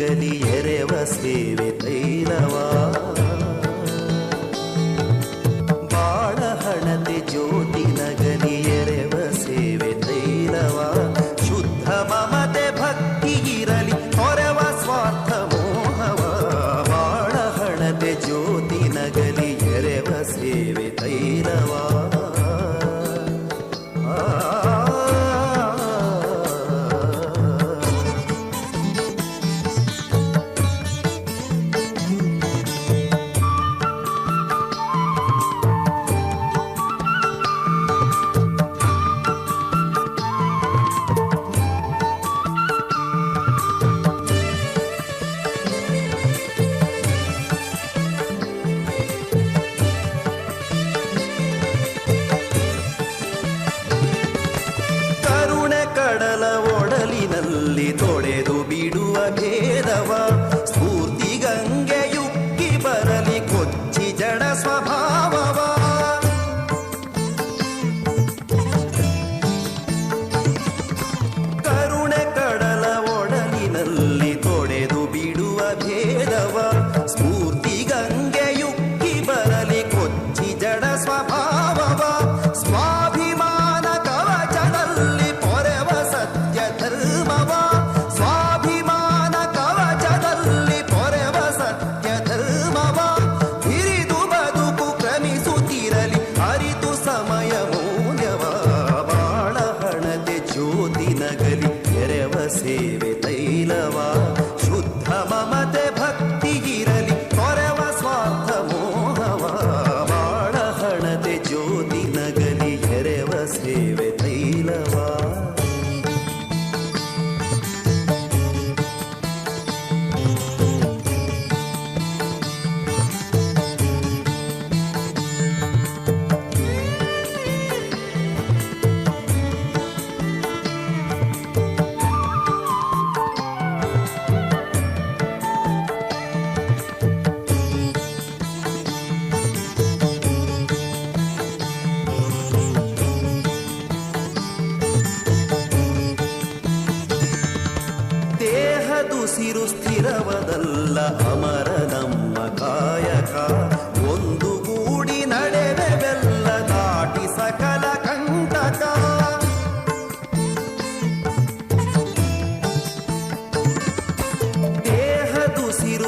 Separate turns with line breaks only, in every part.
ನಗಲಿ ಎರೆವ ಸೇವೆ ತೈಲವಾ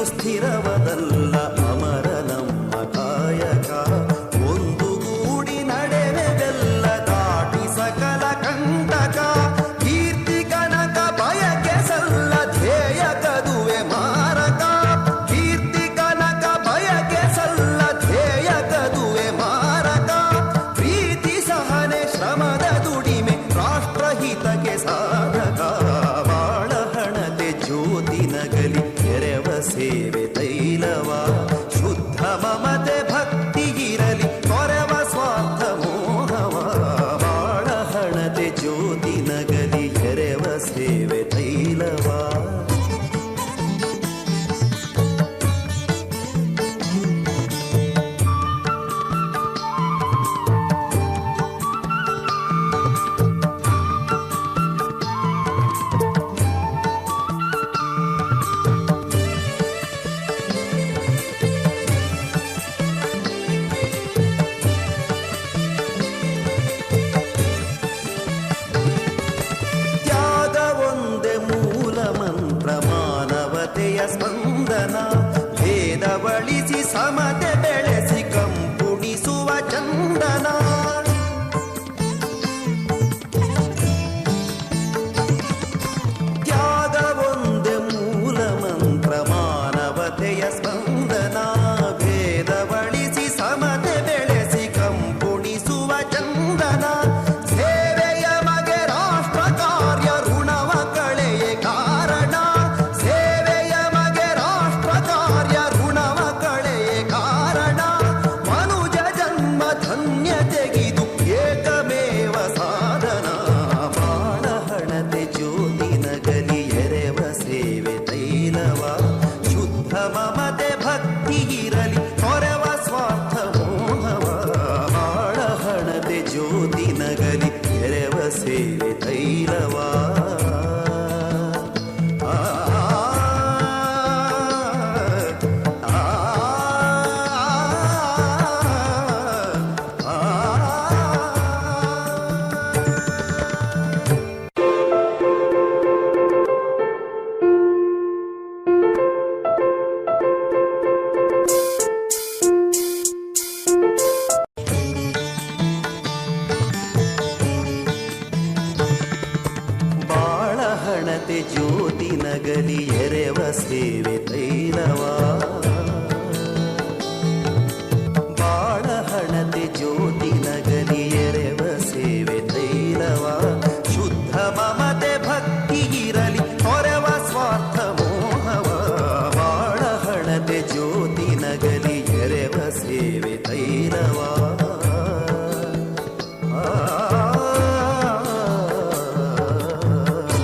ಸ್ಥಿರವದಲ್ಲ y ಜ್ಯೋತಿ ನಗಲಿ ಎರೆವ ಸೇವೆ ತೈಲವಾ